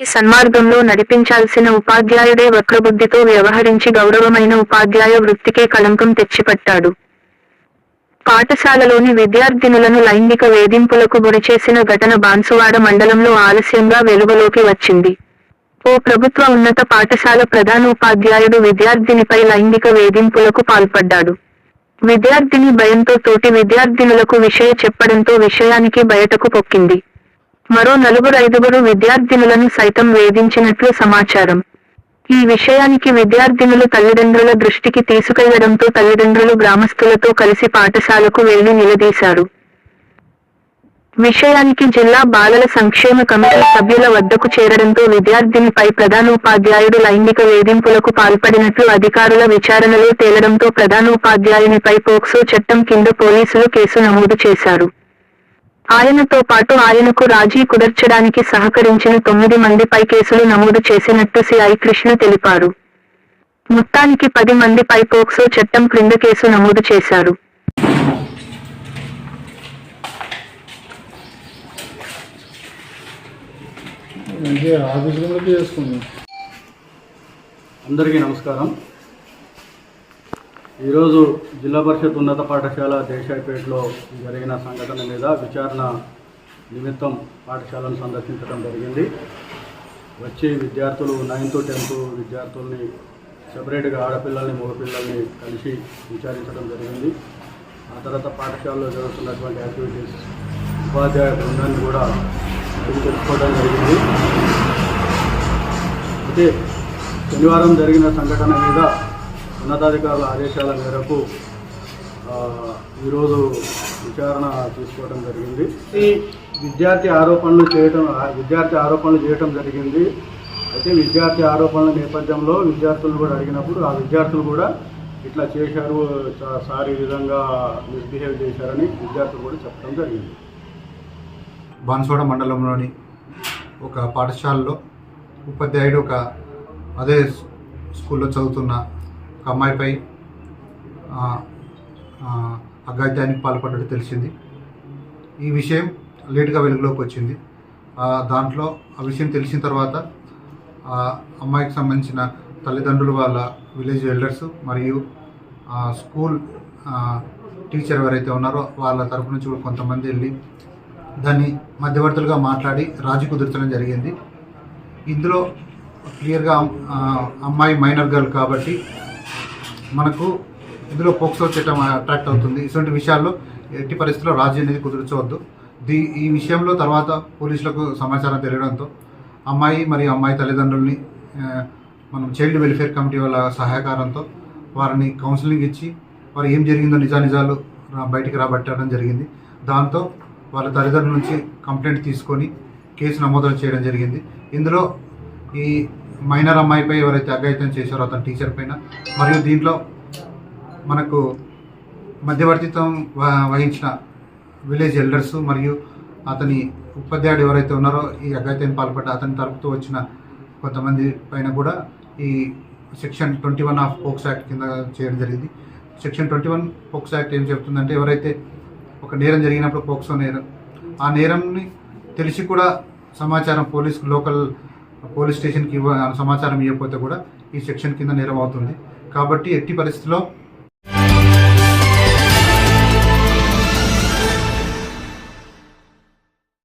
మంచి సన్మార్గంలో నడిపించాల్సిన ఉపాధ్యాయుడే వక్రబుద్ధితో వ్యవహరించి గౌరవమైన ఉపాధ్యాయ వృత్తికే కళంకం తెచ్చిపట్టాడు. పాఠశాలలోని విద్యార్థినులను లైంగిక వేధింపులకు గురిచేసిన ఘటన బాన్సువాడ మండలంలో ఆలస్యంగా వెలుగులోకి వచ్చింది. ఓ ప్రభుత్వ ఉన్నత పాఠశాల ప్రధానోపాధ్యాయుడు విద్యార్థినిపై లైంగిక వేధింపులకు పాల్పడ్డాడు. విద్యార్థిని భయంతో తోటి విద్యార్థినులకు విషయ చెప్పడంతో విషయానికి బయటకు పొక్కింది. మరో నలుగురు ఐదుగురు విద్యార్థినులను సైతం వేధించినట్లు సమాచారం. ఈ విషయానికి విద్యార్థినులు తల్లిదండ్రుల దృష్టికి తీసుకెళ్ళడంతో తల్లిదండ్రులు గ్రామస్తులతో కలిసి పాఠశాలకు వెళ్ళి నిలదీశారు. విషయానికి జిల్లా బాలల సంక్షేమ కమిటీ సభ్యుల వద్దకు చేరడంతో విద్యార్థినిపై ప్రధానోపాధ్యాయుడు లైంగిక వేధింపులకు పాల్పడినట్లు అధికారుల విచారణలో తేలడంతో ప్రధానోపాధ్యాయునిపై పోక్సో చట్టం కింద పోలీసులు కేసు నమోదు చేశారు. ఆయనతో పాటు ఆయనకు రాజీ కుదర్చడానికి సహకరించిన తొమ్మిది మందిపై కేసులు నమోదు చేసినట్టు సిఐ కృష్ణ తెలిపారు. మొత్తానికి పది మందిపై పోక్సో చట్టం క్రింద కేసు నమోదు చేశారు. అందరికీ నమస్కారం. ఈరోజు జిల్లా పరిషత్ ఉన్నత పాఠశాల దేశాయిపేటలో జరిగిన సంఘటన మీద విచారణ నిమిత్తం పాఠశాలను సందర్శించడం జరిగింది. వచ్చి విద్యార్థులు నైన్త్ టెన్త్ విద్యార్థుల్ని సపరేట్గా ఆడపిల్లల్ని మగపిల్లల్ని కలిసి విచారించడం జరిగింది. ఆ తర్వాత పాఠశాలలో జరుగుతున్నటువంటి యాక్టివిటీస్ ఉపాధ్యాయ బృందాన్ని కూడా తెలుసుకోవడం జరిగింది. అయితే శనివారం జరిగిన సంఘటన మీద ఉన్నతాధికారుల ఆదేశాల మేరకు ఆ, ఈరోజు విచారణ తీసుకోవడం జరిగింది. ఈ విద్యార్థి ఆరోపణలు చేయటం ఆ విద్యార్థి ఆరోపణలు చేయటం జరిగింది. అయితే విద్యార్థి ఆరోపణల నేపథ్యంలో విద్యార్థులను కూడా అడిగినప్పుడు ఆ విద్యార్థులు కూడా ఇట్లా చేశారు చా- సార్ ఈ విధంగా మిస్బిహేవ్ చేశారని విద్యార్థులు కూడా చెప్పడం జరిగింది. బాన్సోడ మండలంలోని ఒక పాఠశాలలో ఉపాధ్యాయుడు ఒక అదే స్కూల్లో చదువుతున్న ఒక అమ్మాయిపై అఘాయిత్యానికి పాల్పడ్డట్టు తెలిసింది. ఈ విషయం లేటుగా వెలుగులోకి వచ్చింది. దాంట్లో ఆ విషయం తెలిసిన తర్వాత అమ్మాయికి సంబంధించిన తల్లిదండ్రులు వాళ్ళ విలేజ్ ఎల్డర్స్ మరియు స్కూల్ టీచర్ ఎవరైతే ఉన్నారో వాళ్ళ తరపు నుంచి కూడా కొంతమంది వెళ్ళి దాన్ని మధ్యవర్తులుగా మాట్లాడి రాజీ కుదుర్చడం జరిగింది. ఇందులో క్లియర్గా అమ్మాయి మైనర్ గర్ల్ కాబట్టి మనకు ఇందులో పోక్సో చట్టం అట్రాక్ట్ అవుతుంది. ఇటువంటి విషయాల్లో ఎట్టి పరిస్థితుల్లో రాజీ అనేది కుదుర్చవద్దు. దీ ఈ విషయంలో తర్వాత పోలీసులకు సమాచారం తెలియడంతో అమ్మాయి మరియు అమ్మాయి తల్లిదండ్రుల్ని మనం చైల్డ్ వెల్ఫేర్ కమిటీ వాళ్ళ సహకారంతో వారిని కౌన్సిలింగ్ ఇచ్చి వారు ఏం జరిగిందో నిజానిజాలు బయటికి రాబట్టడం జరిగింది. దాంతో వాళ్ళ తల్లిదండ్రుల నుంచి కంప్లైంట్ తీసుకొని కేసు నమోదు చేయడం జరిగింది. ఇందులో ఈ మైనర్ అమ్మాయిపై ఎవరైతే అఘాయితం చేశారో అతని టీచర్ పైన మరియు దీంట్లో మనకు మధ్యవర్తిత్వం వ- వహించిన విలేజ్ ఎల్డర్స్ మరియు అతని ఉపాధ్యాయుడు ఎవరైతే ఉన్నారో ఈ అఘాయితం పాల్పడ్డ అతని తరపుతో వచ్చిన కొంతమంది పైన కూడా ఈ section twenty one of POCSO act కింద చేయడం జరిగింది. Section twenty one POCSO act ఏం చెప్తుందంటే ఎవరైతే ఒక నేరం జరిగినప్పుడు పోక్సో నేరం ఆ నేరంని తెలిసి కూడా సమాచారం పోలీస్ లోకల్ పోలీస్ స్టేషన్కి ఇవ్వ సమాచారం ఇవ్వకపోతే కూడా ఈ సెక్షన్ కింద నేరం అవుతుంది కాబట్టి ఎట్టి పరిస్థితిలో